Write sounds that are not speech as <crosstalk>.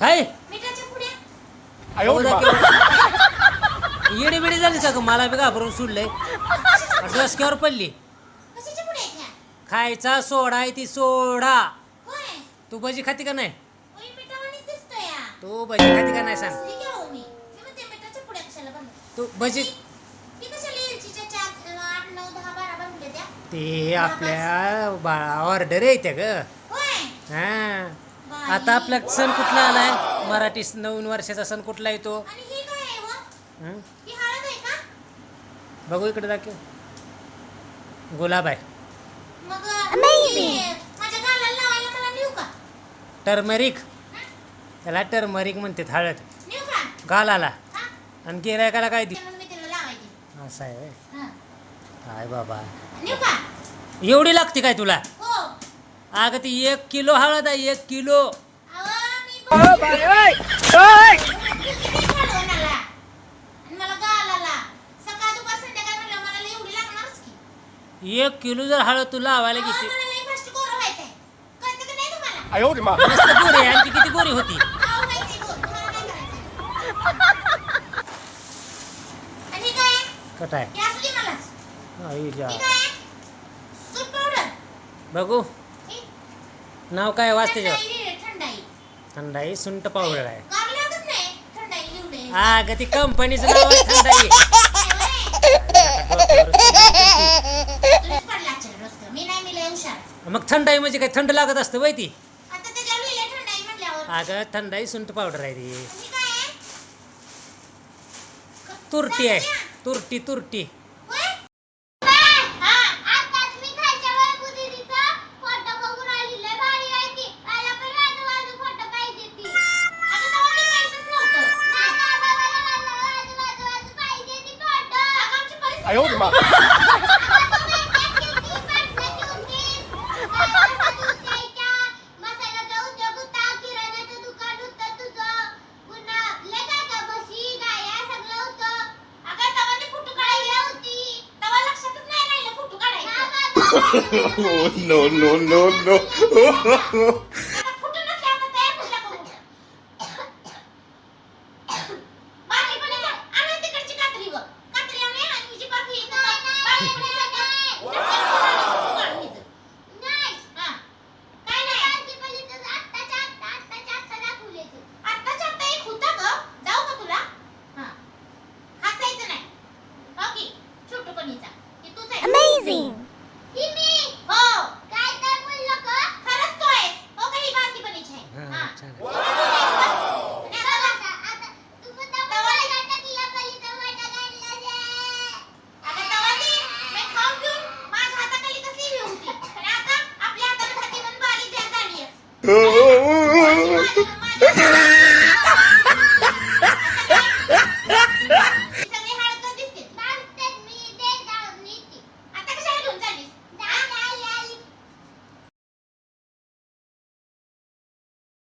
काय? येडी बिडी झाली का? मला बी घाबरून सोडलंय. डोसक्यावर पडली. खायचा सोडा आहे ती सोडा. तू भजी खाती का नाही? तू भजी खाती का नाही सांग. असली घ्या ते आपल्या बाळा ऑर्डर येते ग. होय? हा. आता आपला सण कुठला आलाय? मराठी नवीन वर्षाचा सण कुठला येतो? आणि ही काय आहे व हं? ही हळद आहे का? बघू इकडे दाखव. गुलाब आहे. टर्मरिक. त्याला टर्मरिक म्हणते हळद. गालाला. हा. आणि गिरायकाला काय दे असं आहे. हा. काय बाबा. एवढी लागते काय तुला? हो. अगं ती एक किलो हळद आहे एक किलो. किती. एक किलो जर हळद तू लावायला फास्ट गोरं आहे किती गोरी होती? अहो, बघू. हे? नाव काय वाचते थंडाई सुंट पावडर आहे. लिहिलंय. अगं ती कंपनीचं नाव आहे थंडाई. मग थंडाई म्हणजे काय? थंड लागत असतं वय ती. अगं थंडाई सुंट पावडर आहे ती. हे? तुरटी आहे. तुरटी तुरटी. तेव्हा लक्षातच नाही राहिलं फोटो काढायचं. no, no, no, no. <laughs> आता फोटो नसले आता तयार कशा करू? बाकी पण येतं. आणा तिकडची कात्री बघ. कात्री आणा आणि हिची पाठी इथं बघ. बाकी पण येतं. इथं फोटो काढून इथं. हा. काय नाही. आत्ताच्या आत्ता एक होता ग. जाऊ का तुला? हा. हसायचं नाही. हो की? छोटूपणीचा. हे तूच आहे. ही मी. हो. खरंच तो आहेस. हो का ही बारकीपणीची आहे. हा. छान आहे. आणि आता तवा ती मी खाऊन पिऊन माझ्या हाताखाली कसली ही होती. आणि आता आपल्या हाताला खाती म्हणून बारीक झाली आहेस. माझी- माझी- माझी-